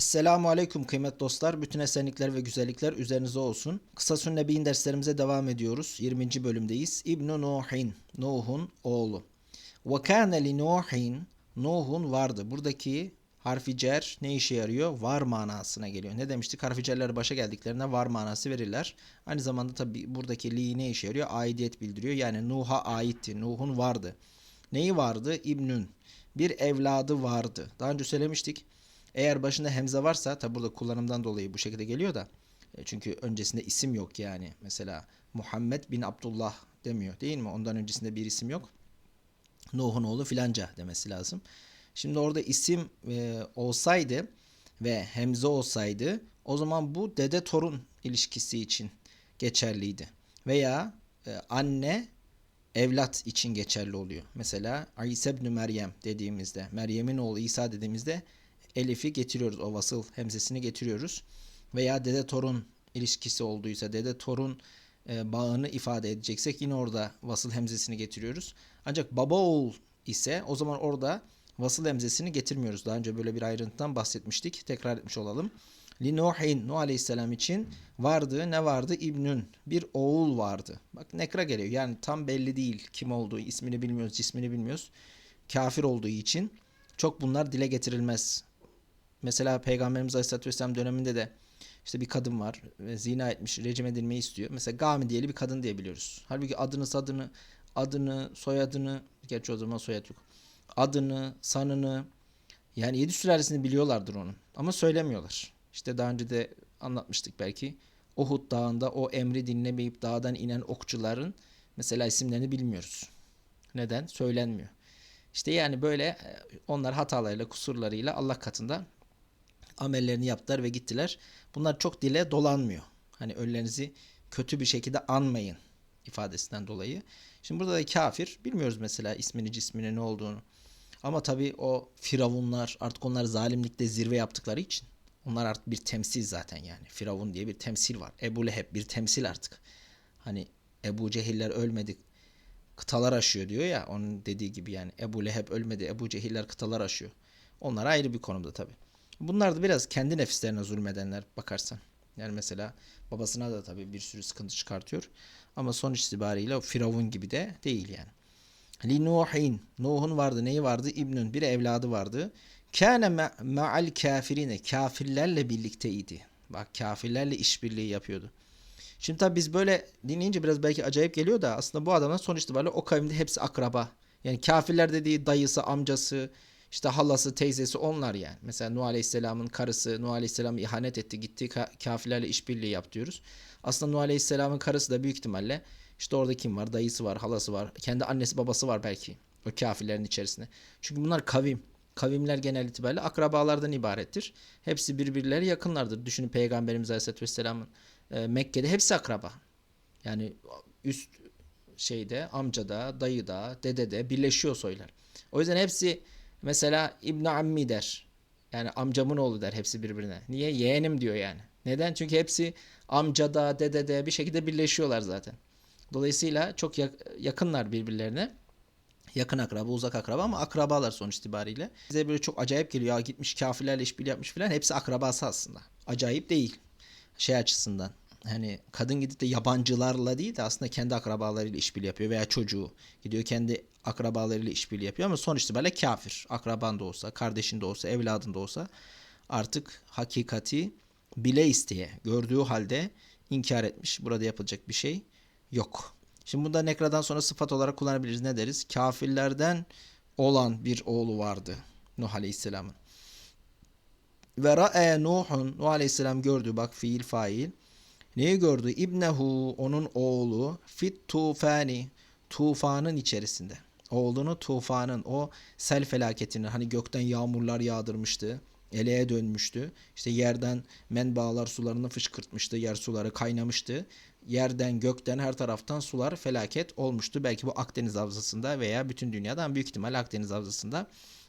Esselamu Aleyküm kıymetli dostlar. Bütün esenlikler ve güzellikler üzerinize olsun. Kısa Sünnebi'nin derslerimize devam ediyoruz. 20. bölümdeyiz. İbn-i Nuhin, Nuh'un oğlu. Ve kâne li Nuhin, Nuh'un vardı. Buradaki harfi cer ne işe yarıyor? Var manasına geliyor. Ne demiştik? Harfi cerler başa geldiklerinde var manası verirler. Aynı zamanda tabi buradaki li ne işe yarıyor? Aidiyet bildiriyor. Yani Nuh'a aitti. Nuh'un vardı. Neyi vardı? İbnün. Bir evladı vardı. Daha önce söylemiştik. Eğer başında hemze varsa tabi burada kullanımdan dolayı bu şekilde geliyor da e, çünkü öncesinde isim yok yani. Mesela Muhammed bin Abdullah demiyor değil mi? Ondan öncesinde bir isim yok. Nuh'un oğlu filanca demesi lazım. Şimdi orada isim e, olsaydı ve hemze olsaydı o zaman bu dede torun ilişkisi için geçerliydi. Veya e, anne evlat için geçerli oluyor. Mesela İsa ibn Meryem dediğimizde, Meryem'in oğlu İsa dediğimizde Elif'i getiriyoruz. O vasıl hemzesini getiriyoruz. Veya dede torun ilişkisi olduysa dede torun e, bağını ifade edeceksek yine orada vasıl hemzesini getiriyoruz. Ancak baba oğul ise o zaman orada vasıl hemzesini getirmiyoruz. Daha önce böyle bir ayrıntıdan bahsetmiştik. Tekrar etmiş olalım. Li Nuhin, Nuh Aleyhisselam için vardı. Ne vardı? İbnün. Bir oğul vardı. Bak nekra geliyor. Yani tam belli değil kim olduğu. ismini bilmiyoruz, cismini bilmiyoruz. Kafir olduğu için çok bunlar dile getirilmez. Mesela Peygamberimiz Aleyhisselatü Vesselam döneminde de işte bir kadın var ve zina etmiş, rejim edilmeyi istiyor. Mesela Gami diyeli bir kadın diye biliyoruz. Halbuki adını, adını, adını, soyadını, gerçi o zaman soyad yok. Adını, sanını, yani yedi sülalesini biliyorlardır onun. Ama söylemiyorlar. İşte daha önce de anlatmıştık belki. Uhud dağında o emri dinlemeyip dağdan inen okçuların mesela isimlerini bilmiyoruz. Neden? Söylenmiyor. İşte yani böyle e, onlar hatalarıyla, kusurlarıyla Allah katında amellerini yaptılar ve gittiler. Bunlar çok dile dolanmıyor. Hani ölülerinizi kötü bir şekilde anmayın ifadesinden dolayı. Şimdi burada da kafir. Bilmiyoruz mesela ismini cismini ne olduğunu. Ama tabii o firavunlar artık onlar zalimlikte zirve yaptıkları için onlar artık bir temsil zaten yani. Firavun diye bir temsil var. Ebu Leheb bir temsil artık. Hani Ebu Cehiller ölmedi kıtalar aşıyor diyor ya onun dediği gibi yani Ebu Leheb ölmedi Ebu Cehiller kıtalar aşıyor. Onlar ayrı bir konumda tabii. Bunlar da biraz kendi nefislerine zulmedenler bakarsan. Yani mesela babasına da tabii bir sürü sıkıntı çıkartıyor. Ama sonuç itibariyle o Firavun gibi de değil yani. Li Nuhin. Nuh'un vardı. Neyi vardı? İbnün. Bir evladı vardı. Kâne ma'al kafirine. Kafirlerle birlikteydi. Bak kafirlerle işbirliği yapıyordu. Şimdi tabii biz böyle dinleyince biraz belki acayip geliyor da aslında bu adamlar sonuç itibariyle o kavimde hepsi akraba. Yani kafirler dediği dayısı, amcası, işte halası, teyzesi onlar yani. Mesela Nuh Aleyhisselam'ın karısı Nuh Aleyhisselam'a ihanet etti, gitti kafirlerle işbirliği yap diyoruz. Aslında Nuh Aleyhisselam'ın karısı da büyük ihtimalle işte orada kim var? Dayısı var, halası var, kendi annesi babası var belki o kafirlerin içerisinde. Çünkü bunlar kavim. Kavimler genel itibariyle akrabalardan ibarettir. Hepsi birbirleri yakınlardır. Düşünün Peygamberimiz Aleyhisselatü Vesselam'ın e, Mekke'de hepsi akraba. Yani üst şeyde, amcada, dayıda, dedede birleşiyor soylar. O yüzden hepsi Mesela İbn Ammi der. Yani amcamın oğlu der hepsi birbirine. Niye? Yeğenim diyor yani. Neden? Çünkü hepsi amcada, dedede bir şekilde birleşiyorlar zaten. Dolayısıyla çok yakınlar birbirlerine. Yakın akraba, uzak akraba ama akrabalar sonuç itibariyle. Bize böyle çok acayip geliyor. Ya gitmiş kafirlerle işbirliği yapmış filan. Hepsi akrabası aslında. Acayip değil. Şey açısından hani kadın gidip de yabancılarla değil de aslında kendi akrabalarıyla işbirliği yapıyor veya çocuğu gidiyor kendi akrabalarıyla işbirliği yapıyor ama sonuç itibariyle kafir. Akraban da olsa, kardeşin de olsa, evladın da olsa artık hakikati bile isteye gördüğü halde inkar etmiş. Burada yapılacak bir şey yok. Şimdi bunda nekradan sonra sıfat olarak kullanabiliriz. Ne deriz? Kafirlerden olan bir oğlu vardı Nuh Aleyhisselam'ın. Ve ra'e Nuhun Nuh Aleyhisselam gördü bak fiil fail. Neyi gördü? İbnehu onun oğlu fit tufani tufanın içerisinde. Oğlunu tufanın o sel felaketini hani gökten yağmurlar yağdırmıştı. Eleğe dönmüştü. İşte yerden menbaalar sularını fışkırtmıştı. Yer suları kaynamıştı. Yerden gökten her taraftan sular felaket olmuştu. Belki bu Akdeniz havzasında veya bütün dünyadan büyük ihtimal Akdeniz havzasında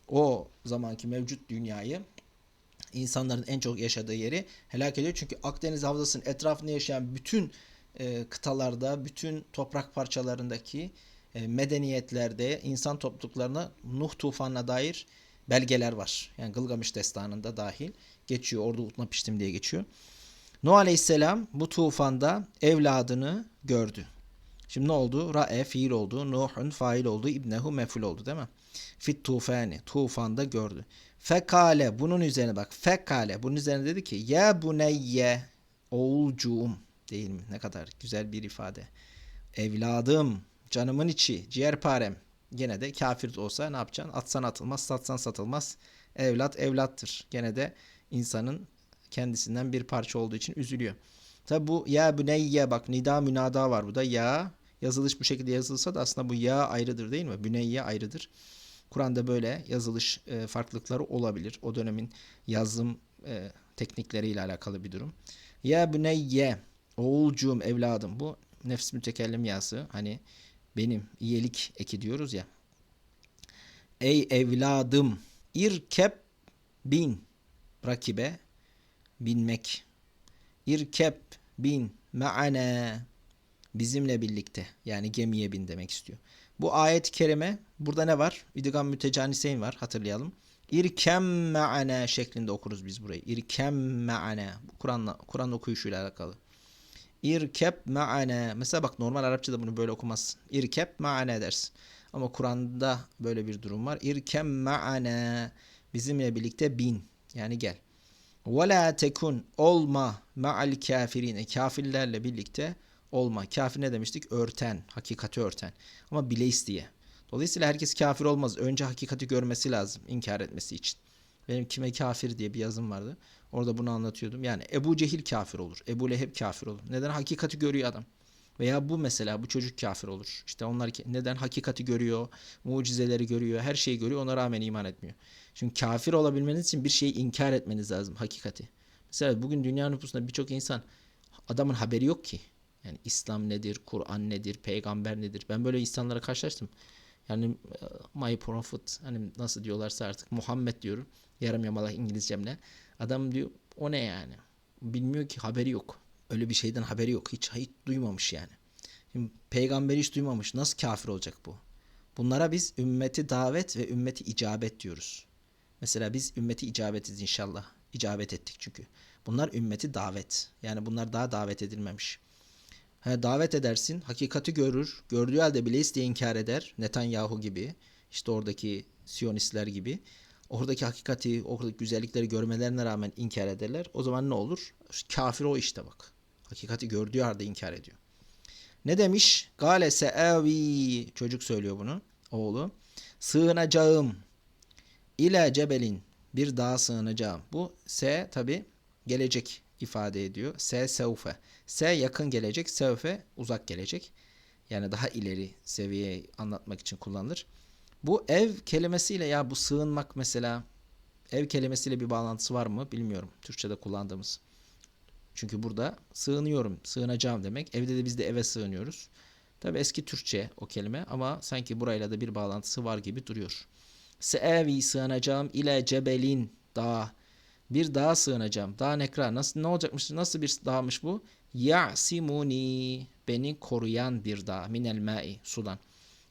o zamanki mevcut dünyayı insanların en çok yaşadığı yeri helak ediyor. Çünkü Akdeniz Havzası'nın etrafında yaşayan bütün e, kıtalarda, bütün toprak parçalarındaki e, medeniyetlerde, insan topluluklarına Nuh tufanına dair belgeler var. Yani Gılgamış destanında dahil. geçiyor. Orada utma piştim diye geçiyor. Nuh Aleyhisselam bu tufanda evladını gördü. Şimdi ne oldu? Ra'e fiil oldu. Nuh'un fail oldu. İbnehu meful oldu değil mi? Fit tufani. Tufanda gördü. Fekale. Bunun üzerine bak. Fekale. Bunun üzerine dedi ki Ya buneyye. Oğulcuğum. Değil mi? Ne kadar güzel bir ifade. Evladım. Canımın içi. Ciğerparem. Gene de kafir olsa ne yapacaksın? Atsan atılmaz, satsan satılmaz. Evlat evlattır. Gene de insanın kendisinden bir parça olduğu için üzülüyor. Tabi bu ya büneyye bak nida münada var bu da ya yazılış bu şekilde yazılsa da aslında bu ya ayrıdır değil mi? Büneyye ayrıdır. Kur'an'da böyle yazılış e, farklılıkları olabilir. O dönemin yazım e, teknikleriyle alakalı bir durum. Ya büneyye oğulcuğum evladım bu nefs mütekellim yası hani benim iyilik eki diyoruz ya. Ey evladım irkep bin rakibe binmek. İrkep bin ma'ana bizimle birlikte yani gemiye bin demek istiyor. Bu ayet-i kerime burada ne var? İdgam mütecaniseyn var hatırlayalım. İrkem ma'ana şeklinde okuruz biz burayı. İrkem ma'ana. Kur'an Kur'an okuyuşuyla alakalı. İrkep ma'ana. Mesela bak normal Arapçada bunu böyle okumazsın. İrkep ma'ana dersin. Ama Kur'an'da böyle bir durum var. İrkem ma'ana. Bizimle birlikte bin. Yani gel. Ve la tekun olma ma'al kafirine kafirlerle birlikte olma. Kafir ne demiştik? Örten, hakikati örten. Ama bile isteye. Dolayısıyla herkes kafir olmaz. Önce hakikati görmesi lazım inkar etmesi için. Benim kime kafir diye bir yazım vardı. Orada bunu anlatıyordum. Yani Ebu Cehil kafir olur. Ebu Leheb kafir olur. Neden? Hakikati görüyor adam. Veya bu mesela bu çocuk kafir olur. İşte onlar neden hakikati görüyor, mucizeleri görüyor, her şeyi görüyor ona rağmen iman etmiyor. Çünkü kafir olabilmeniz için bir şeyi inkar etmeniz lazım hakikati. Mesela bugün dünya nüfusunda birçok insan adamın haberi yok ki. Yani İslam nedir, Kur'an nedir, peygamber nedir? Ben böyle insanlara karşılaştım. Yani e, my prophet hani nasıl diyorlarsa artık Muhammed diyorum. Yarım yamalak İngilizcemle. Adam diyor o ne yani? Bilmiyor ki haberi yok. Öyle bir şeyden haberi yok. Hiç, hiç duymamış yani. Şimdi peygamberi hiç duymamış. Nasıl kafir olacak bu? Bunlara biz ümmeti davet ve ümmeti icabet diyoruz. Mesela biz ümmeti icabetiz inşallah. İcabet ettik çünkü. Bunlar ümmeti davet. Yani bunlar daha davet edilmemiş. He, davet edersin, hakikati görür, gördüğü halde bile isteye inkar eder. Netanyahu gibi, işte oradaki Siyonistler gibi. Oradaki hakikati, oradaki güzellikleri görmelerine rağmen inkar ederler. O zaman ne olur? Kafir o işte bak. Hakikati gördüğü halde inkar ediyor. Ne demiş? Gale seavi çocuk söylüyor bunu oğlu. Sığınacağım ile cebelin bir dağa sığınacağım. Bu se tabi gelecek ifade ediyor. Se sevfe. Se yakın gelecek, sevfe uzak gelecek. Yani daha ileri seviyeyi anlatmak için kullanılır. Bu ev kelimesiyle ya bu sığınmak mesela ev kelimesiyle bir bağlantısı var mı bilmiyorum. Türkçe'de kullandığımız. Çünkü burada sığınıyorum, sığınacağım demek. Evde de biz de eve sığınıyoruz. Tabi eski Türkçe o kelime ama sanki burayla da bir bağlantısı var gibi duruyor. Seevi sığınacağım ile cebelin dağ. Bir dağa sığınacağım. Dağ nekra. Nasıl ne olacakmış? Nasıl bir dağmış bu? Ya'simuni. Beni koruyan bir dağ. Minel ma'i. Sudan.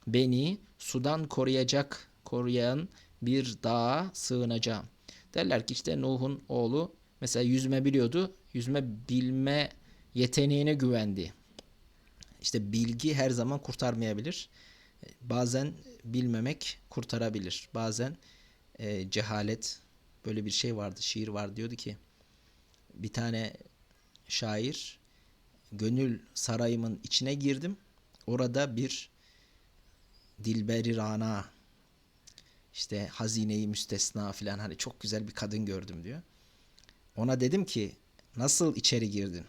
Beni sudan koruyacak, koruyan bir dağa sığınacağım. Derler ki işte Nuh'un oğlu mesela yüzme biliyordu. Yüzme bilme yeteneğine güvendi. İşte bilgi her zaman kurtarmayabilir. Bazen bilmemek kurtarabilir. Bazen e, cehalet böyle bir şey vardı. Şiir var diyordu ki bir tane şair gönül sarayımın içine girdim. Orada bir dilberi rana işte hazineyi müstesna filan hani çok güzel bir kadın gördüm diyor. Ona dedim ki nasıl içeri girdin?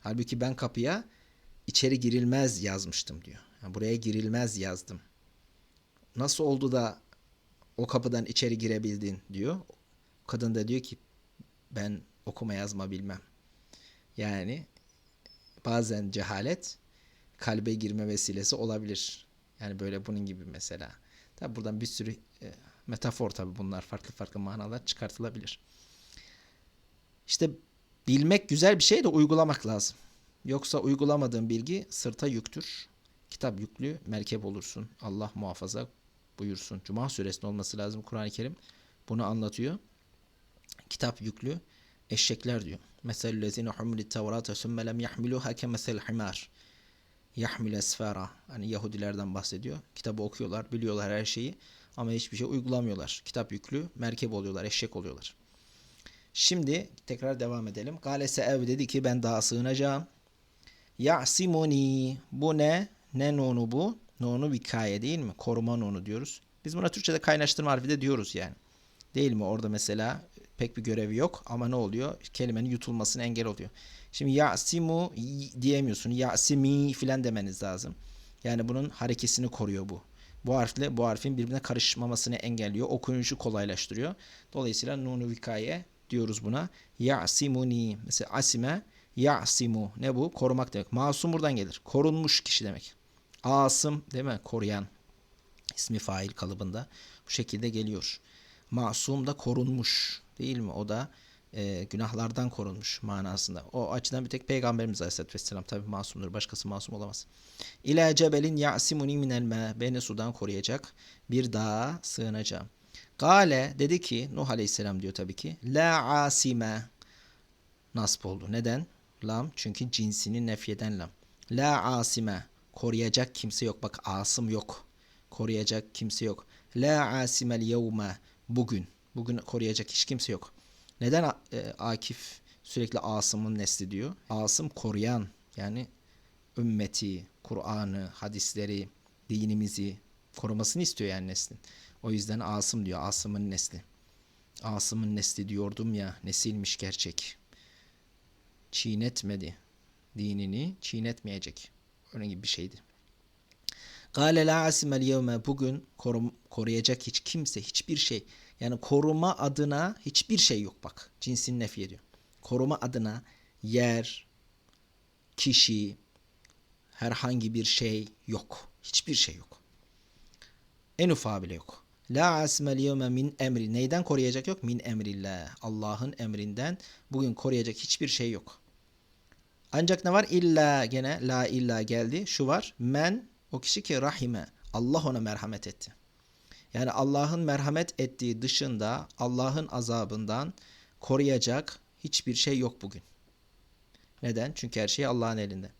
Halbuki ben kapıya içeri girilmez yazmıştım diyor. Yani buraya girilmez yazdım. Nasıl oldu da o kapıdan içeri girebildin diyor. Kadın da diyor ki ben okuma yazma bilmem. Yani bazen cehalet kalbe girme vesilesi olabilir. Yani böyle bunun gibi mesela. Tabi buradan bir sürü e, metafor tabi bunlar farklı farklı manalar çıkartılabilir. İşte bilmek güzel bir şey de uygulamak lazım. Yoksa uygulamadığın bilgi sırta yüktür. Kitap yüklü merkep olursun. Allah muhafaza buyursun. Cuma suresinde olması lazım Kur'an-ı Kerim. Bunu anlatıyor. Kitap yüklü Eşekler diyor. Meselüllezine humlit tevrate sümme lem yahmiluha kemesel himar. Yahmil esfara. Hani Yahudilerden bahsediyor. Kitabı okuyorlar, biliyorlar her şeyi ama hiçbir şey uygulamıyorlar. Kitap yüklü, merkep oluyorlar, eşek oluyorlar. Şimdi tekrar devam edelim. Galese ev dedi ki ben daha sığınacağım. Ya'simuni. Bu ne? Ne nonu bu? Nonu vikaye değil mi? Koruma nonu diyoruz. Biz buna Türkçe'de kaynaştırma harfi de diyoruz yani. Değil mi? Orada mesela pek bir görevi yok ama ne oluyor? Kelimenin yutulmasına engel oluyor. Şimdi ya'simu diyemiyorsun. Ya'simi filan demeniz lazım. Yani bunun harekesini koruyor bu. Bu harfle bu harfin birbirine karışmamasını engelliyor. Okuyuşu kolaylaştırıyor. Dolayısıyla nunu vikaye diyoruz buna. Ya'simuni. Mesela asime ya'simu. Ne bu? Korumak demek. Masum buradan gelir. Korunmuş kişi demek. Asım değil mi? Koruyan. ismi fail kalıbında. Bu şekilde geliyor. Masum da korunmuş. Değil mi? O da e, günahlardan korunmuş manasında. O açıdan bir tek Peygamberimiz Aleyhisselatü Vesselam tabi masumdur. Başkası masum olamaz. İlâ cebelin ya'simuni minel mâ. Beni sudan koruyacak bir dağa sığınacağım. Gale dedi ki Nuh Aleyhisselam diyor tabii ki. La asime. Nasip oldu. Neden? Lam çünkü cinsini nefyeden lam. La asime. Koruyacak kimse yok. Bak asım yok. Koruyacak kimse yok. La asimel yevme. Bugün. Bugün koruyacak hiç kimse yok. Neden e, Akif sürekli Asım'ın nesli diyor? Asım koruyan yani ümmeti, Kur'an'ı, hadisleri, dinimizi korumasını istiyor yani neslin. O yüzden Asım diyor. Asım'ın nesli. Asım'ın nesli diyordum ya nesilmiş gerçek. Çiğnetmedi. Dinini çiğnetmeyecek. Öyle gibi bir şeydi. Gale la asimel yevme bugün korum, koruyacak hiç kimse, hiçbir şey. Yani koruma adına hiçbir şey yok bak. Cinsin nefi ediyor. Koruma adına yer, kişi, herhangi bir şey yok. Hiçbir şey yok. En ufağı bile yok. La asmel yevme min emri. Neyden koruyacak yok? Min emrillah. Allah'ın emrinden bugün koruyacak hiçbir şey yok. Ancak ne var? İlla gene la illa geldi. Şu var. Men o kişi ki rahime. Allah ona merhamet etti. Yani Allah'ın merhamet ettiği dışında Allah'ın azabından koruyacak hiçbir şey yok bugün. Neden? Çünkü her şey Allah'ın elinde.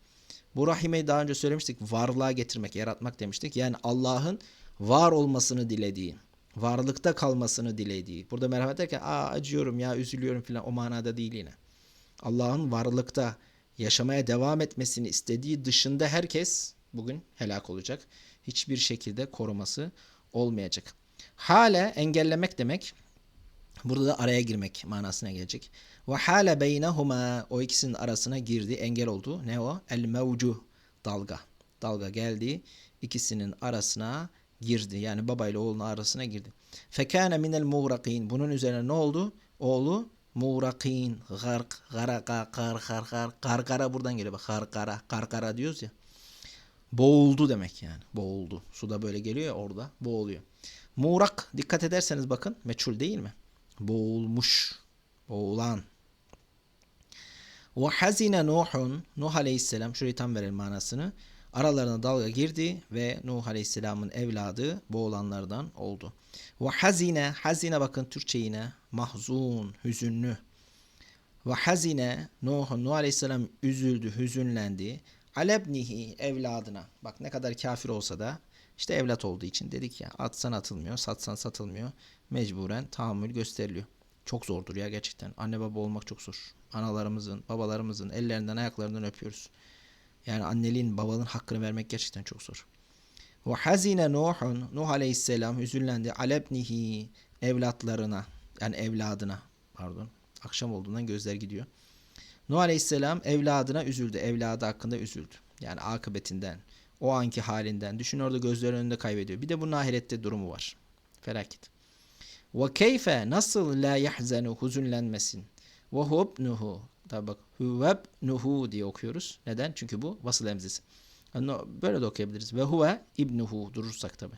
Bu rahimeyi daha önce söylemiştik. Varlığa getirmek, yaratmak demiştik. Yani Allah'ın var olmasını dilediği, varlıkta kalmasını dilediği. Burada merhamet derken aa acıyorum ya üzülüyorum filan o manada değil yine. Allah'ın varlıkta yaşamaya devam etmesini istediği dışında herkes bugün helak olacak. Hiçbir şekilde koruması olmayacak. Hale engellemek demek. Burada da araya girmek manasına gelecek. Ve hale beynehuma o ikisinin arasına girdi, engel oldu. Ne o? El mevcu dalga. Dalga geldi, ikisinin arasına girdi. Yani baba ile oğlunun arasına girdi. Fekane minel muğrakin. Bunun üzerine ne oldu? Oğlu muğrakin, gark, garaka, kar, kar, kar, karkara buradan geliyor. Bak karkara, karkara diyoruz ya. Boğuldu demek yani. Boğuldu. Suda böyle geliyor ya orada boğuluyor. Muğrak dikkat ederseniz bakın meçhul değil mi? Boğulmuş. Boğulan. Ve hazine Nuhun Nuh Aleyhisselam şurayı tam verelim manasını. Aralarına dalga girdi ve Nuh Aleyhisselam'ın evladı boğulanlardan oldu. Ve hazine hazine bakın Türkçe yine mahzun, hüzünlü. Ve hazine Nuh, Nuh Aleyhisselam üzüldü, hüzünlendi. Alebnihi evladına. Bak ne kadar kafir olsa da işte evlat olduğu için dedik ya atsan atılmıyor, satsan satılmıyor. Mecburen tahammül gösteriliyor. Çok zordur ya gerçekten. Anne baba olmak çok zor. Analarımızın, babalarımızın ellerinden ayaklarından öpüyoruz. Yani anneliğin, babalığın hakkını vermek gerçekten çok zor. Ve hazine Nuhun, Nuh aleyhisselam hüzünlendi. Alebnihi evlatlarına, yani evladına pardon. Akşam olduğundan gözler gidiyor. Nuh Aleyhisselam evladına üzüldü. Evladı hakkında üzüldü. Yani akıbetinden, o anki halinden. Düşün orada gözlerin önünde kaybediyor. Bir de bunun ahirette durumu var. Felaket. Ve keyfe nasıl la yahzenu huzunlenmesin. Ve hubnuhu. Tabi bak huvebnuhu diye okuyoruz. Neden? Çünkü bu vasıl emzisi. Yani böyle de okuyabiliriz. Ve huve ibnuhu durursak tabi.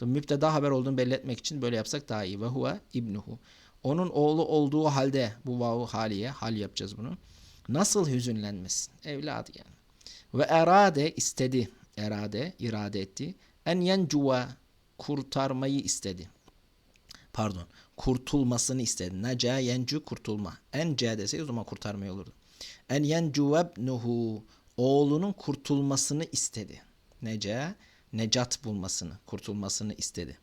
Müpteda haber olduğunu belli etmek için böyle yapsak daha iyi. Ve huve ibnuhu. Onun oğlu olduğu halde bu vavu haliye hal yapacağız bunu. Nasıl hüzünlenmesin? Evladı yani. Ve erade istedi. Erade, irade etti. En yencuva kurtarmayı istedi. Pardon. kurtulmasını istedi. Neca yencu kurtulma. Ence deseydi o zaman kurtarmaya olurdu. En yencu vebnuhu oğlunun kurtulmasını istedi. Neca necat bulmasını, kurtulmasını istedi.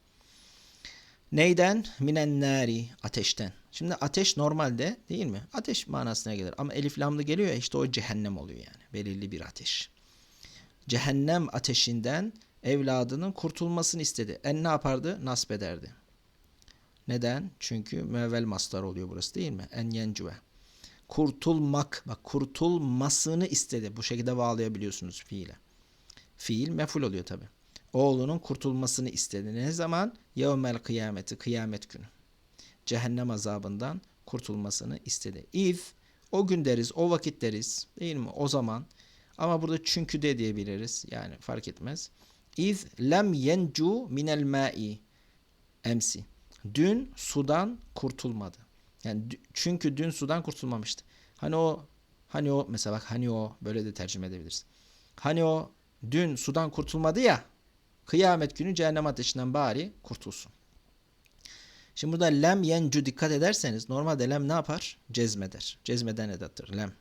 Neyden? Minen nari. Ateşten. Şimdi ateş normalde değil mi? Ateş manasına gelir. Ama elif lamlı geliyor ya işte o cehennem oluyor yani. Belirli bir ateş. Cehennem ateşinden evladının kurtulmasını istedi. En ne yapardı? Nasp ederdi. Neden? Çünkü müevvel mastar oluyor burası değil mi? En yencuve. Kurtulmak. Bak kurtulmasını istedi. Bu şekilde bağlayabiliyorsunuz fiile. Fiil meful oluyor tabi. Oğlunun kurtulmasını istedi. Ne zaman? Yevmel kıyameti. Kıyamet günü. Cehennem azabından kurtulmasını istedi. İz o gün deriz, o vakit deriz. Değil mi? O zaman. Ama burada çünkü de diyebiliriz. Yani fark etmez. İz lem yencu minel ma'i emsi. Dün sudan kurtulmadı. Yani çünkü dün sudan kurtulmamıştı. Hani o hani o mesela bak hani o böyle de tercüme edebiliriz. Hani o dün sudan kurtulmadı ya kıyamet günü cehennem ateşinden bari kurtulsun. Şimdi burada lem yencu dikkat ederseniz normalde lem ne yapar? Cezmeder. Cezmeden edattır lem.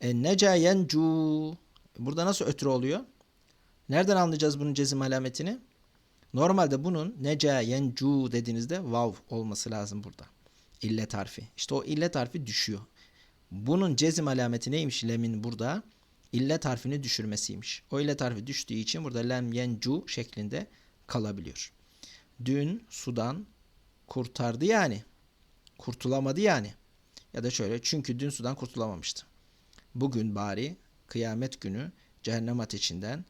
E, neca yencu burada nasıl ötürü oluyor? Nereden anlayacağız bunun cezim alametini? Normalde bunun neca yencu dediğinizde vav olması lazım burada. İllet harfi. İşte o illet harfi düşüyor. Bunun cezim alameti neymiş lemin burada? İllet harfini düşürmesiymiş. O illet harfi düştüğü için burada lem yencu şeklinde kalabiliyor. Dün sudan kurtardı yani. Kurtulamadı yani. Ya da şöyle çünkü dün sudan kurtulamamıştı. Bugün bari kıyamet günü cehennem ateşinden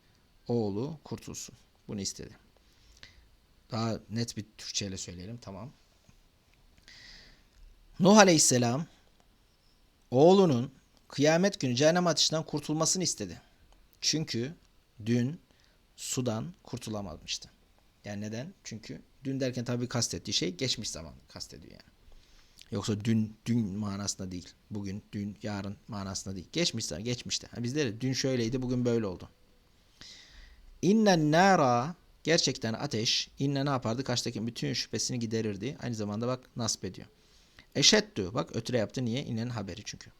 oğlu kurtulsun. Bunu istedi. Daha net bir Türkçeyle söyleyelim. Tamam. Nuh Aleyhisselam oğlunun kıyamet günü cehennem ateşinden kurtulmasını istedi. Çünkü dün sudan kurtulamamıştı. Yani neden? Çünkü dün derken tabii kastettiği şey geçmiş zaman kastediyor yani. Yoksa dün dün manasında değil. Bugün, dün, yarın manasında değil. Geçmiş zaman, geçmişte. Yani bizde de dün şöyleydi, bugün böyle oldu. İnnen nara gerçekten ateş inne ne yapardı? Karşıdaki bütün şüphesini giderirdi. Aynı zamanda bak nasip ediyor. Eşeddü bak ötüre yaptı niye? İnnenin haberi çünkü.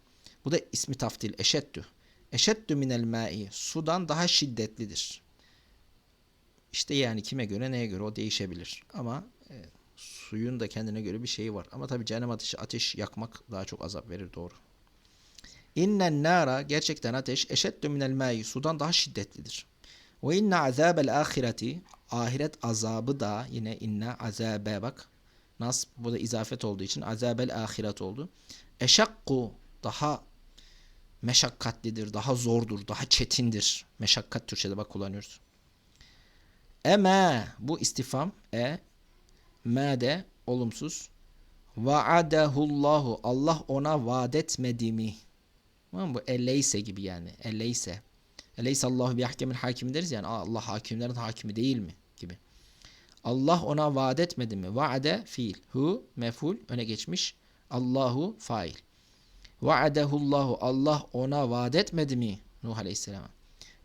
Bu da ismi taftil eşeddü. Eşeddü minel ma'i sudan daha şiddetlidir. İşte yani kime göre neye göre o değişebilir. Ama e, suyun da kendine göre bir şeyi var. Ama tabii cehennem ateşi ateş yakmak daha çok azap verir doğru. İnnen nara gerçekten ateş eşeddü minel ma'i sudan daha şiddetlidir. Ve inne azabel ahireti ahiret azabı da yine inne azabe bak. Nas bu da izafet olduğu için azabel ahiret oldu. Eşakku daha meşakkatlidir, daha zordur, daha çetindir. Meşakkat Türkçe'de bak kullanıyoruz. Eme bu istifam e me de olumsuz. Vaadehullahu Allah ona vaat etmedi mi? Tamam? Bu eleyse gibi yani. Eleyse. Eleyse Allahu bi ahkemil hakim deriz yani Allah hakimlerin hakimi değil mi gibi. Allah ona vaat etmedi mi? Vaade fiil. Hu meful öne geçmiş. Allahu fail. Vaadehullahu Allah ona vaat etmedi mi? Nuh Aleyhisselam'a.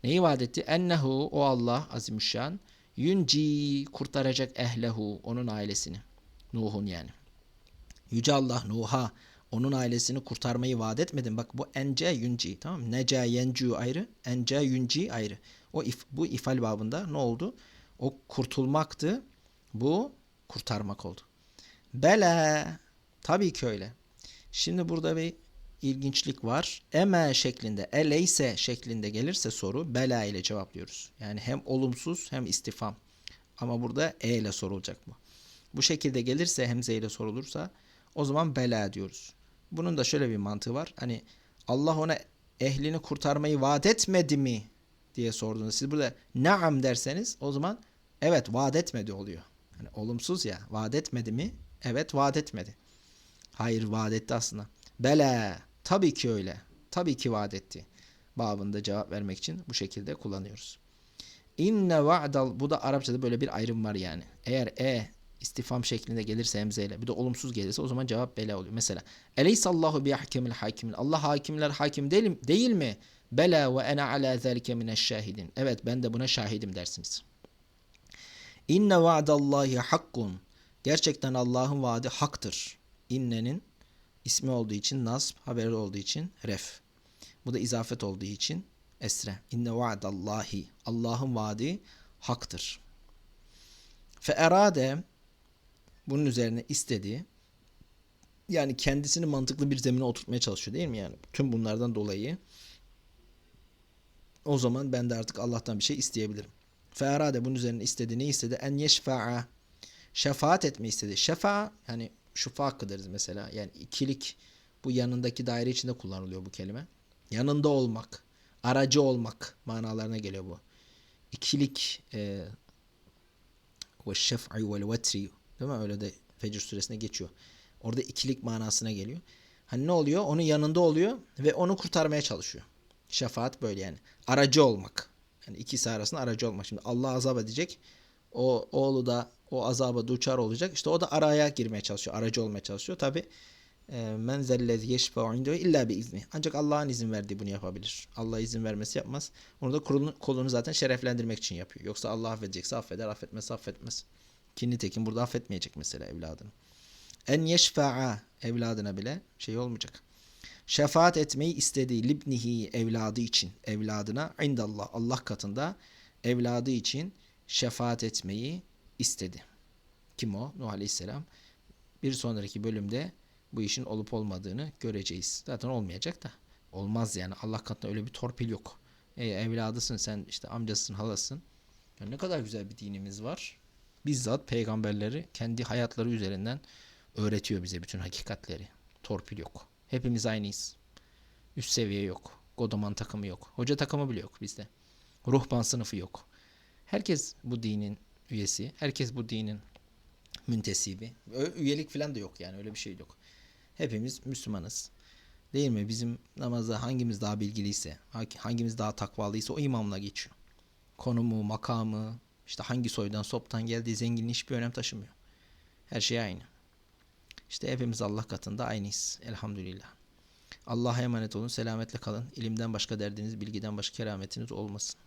Neyi vaat etti? Ennehu o Allah azimüşşan yunci kurtaracak ehlehu onun ailesini. Nuh'un yani. Yüce Allah Nuh'a onun ailesini kurtarmayı vaat etmedin. Bak bu ence yunci tamam mı? Nece yencu ayrı, ence yunci ayrı. O if, bu ifal babında ne oldu? O kurtulmaktı. Bu kurtarmak oldu. Bela tabii ki öyle. Şimdi burada bir ilginçlik var. Eme şeklinde, eleyse şeklinde gelirse soru bela ile cevaplıyoruz. Yani hem olumsuz hem istifam. Ama burada e ile sorulacak bu. Bu şekilde gelirse hemze ile sorulursa o zaman bela diyoruz. Bunun da şöyle bir mantığı var. Hani Allah ona ehlini kurtarmayı vaat etmedi mi diye sorduğunuzda siz burada naam derseniz o zaman evet vaat etmedi oluyor. Hani olumsuz ya vaat etmedi mi? Evet vaat etmedi. Hayır vaat etti aslında. Bela tabii ki öyle. Tabii ki vaat etti. Babında cevap vermek için bu şekilde kullanıyoruz. İnne va'dal bu da Arapçada böyle bir ayrım var yani. Eğer e istifam şeklinde gelirse hemzeyle bir de olumsuz gelirse o zaman cevap bela oluyor. Mesela Eleysallahu bi ahkemil hakimin. Allah hakimler hakim değil, değil mi? Bela ve ene ala zalike mineşşahidin. Evet ben de buna şahidim dersiniz. İnne va'dallahi hakkun. Gerçekten Allah'ın vaadi haktır. İnnenin ismi olduğu için nasb, haberi olduğu için ref. Bu da izafet olduğu için esre. İnne vaadallahi. Allah'ın vaadi haktır. Fe erade bunun üzerine istedi. Yani kendisini mantıklı bir zemine oturtmaya çalışıyor değil mi yani? Tüm bunlardan dolayı o zaman ben de artık Allah'tan bir şey isteyebilirim. Fe erade bunun üzerine istedi. Ne istedi? En yeşfa'a şefaat etme istedi. Şefa yani şufa hakkı deriz mesela. Yani ikilik bu yanındaki daire içinde kullanılıyor bu kelime. Yanında olmak, aracı olmak manalarına geliyor bu. İkilik e, ve şef'i vel vetri değil mi? Öyle de Fecr suresine geçiyor. Orada ikilik manasına geliyor. Hani ne oluyor? Onun yanında oluyor ve onu kurtarmaya çalışıyor. Şefaat böyle yani. Aracı olmak. Yani ikisi arasında aracı olmak. Şimdi Allah azap edecek. O oğlu da o azaba duçar olacak. İşte o da araya girmeye çalışıyor. Aracı olmaya çalışıyor. Tabi men zellezi yeşfe'u indehu illa bi izni. Ancak Allah'ın izin verdiği bunu yapabilir. Allah izin vermesi yapmaz. Onu da kolunu, kolunu zaten şereflendirmek için yapıyor. Yoksa Allah affedecekse affeder, affetmez affetmez. Ki nitekim burada affetmeyecek mesela evladını. En yeşfa'a evladına bile şey olmayacak. Şefaat etmeyi istediği libnihi evladı için evladına indallah Allah katında evladı için şefaat etmeyi istedi. Kim o? Nuh Aleyhisselam. Bir sonraki bölümde bu işin olup olmadığını göreceğiz. Zaten olmayacak da. Olmaz yani. Allah katında öyle bir torpil yok. E, evladısın sen işte amcasın halasın. Ya ne kadar güzel bir dinimiz var. Bizzat peygamberleri kendi hayatları üzerinden öğretiyor bize bütün hakikatleri. Torpil yok. Hepimiz aynıyız. Üst seviye yok. Godoman takımı yok. Hoca takımı bile yok bizde. Ruhban sınıfı yok. Herkes bu dinin üyesi. Herkes bu dinin müntesibi. Üyelik falan da yok yani öyle bir şey yok. Hepimiz Müslümanız. Değil mi? Bizim namazda hangimiz daha bilgiliyse, hangimiz daha takvalıysa o imamla geçiyor. Konumu, makamı, işte hangi soydan, soptan geldiği zenginliği hiçbir önem taşımıyor. Her şey aynı. İşte hepimiz Allah katında aynıyız. Elhamdülillah. Allah'a emanet olun. Selametle kalın. İlimden başka derdiniz, bilgiden başka kerametiniz olmasın.